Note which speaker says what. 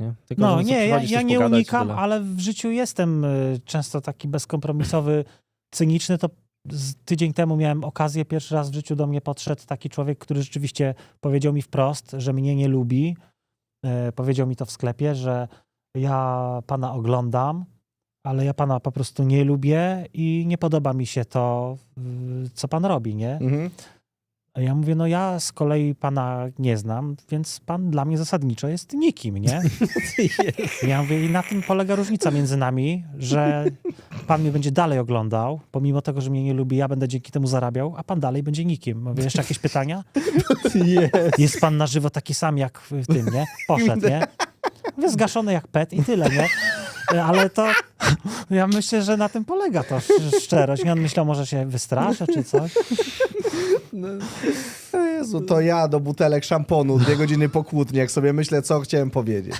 Speaker 1: Nie? Tylko,
Speaker 2: No nie, ja, ja nie
Speaker 1: pogadać
Speaker 2: unikam,
Speaker 1: tyle.
Speaker 2: ale w życiu jestem y, często taki bezkompromisowy, cyniczny. To tydzień temu miałem okazję, pierwszy raz w życiu do mnie podszedł taki człowiek, który rzeczywiście powiedział mi wprost, że mnie nie lubi. E, Powiedział mi to w sklepie, że ja pana oglądam, ale ja pana po prostu nie lubię i nie podoba mi się to, co pan robi, nie?
Speaker 3: Mhm.
Speaker 2: A ja mówię, no ja z kolei pana nie znam, więc pan dla mnie zasadniczo jest nikim, nie? Ja mówię, i na tym polega różnica między nami, że pan mnie będzie dalej oglądał, pomimo tego, że mnie nie lubi, ja będę dzięki temu zarabiał, a pan dalej będzie nikim. Mówię, jeszcze jakieś pytania?
Speaker 3: Jest.
Speaker 2: Jest pan na żywo taki sam jak w tym, nie? Poszedł, nie? Mówię, zgaszony jak pet i tyle, nie? Ale to, ja myślę, że na tym polega sz- szczerość. Nie on myślał, może się wystrasza czy coś.
Speaker 3: O Jezu, to ja do butelek szamponu, dwie godziny po kłótni, jak sobie myślę, co chciałem powiedzieć.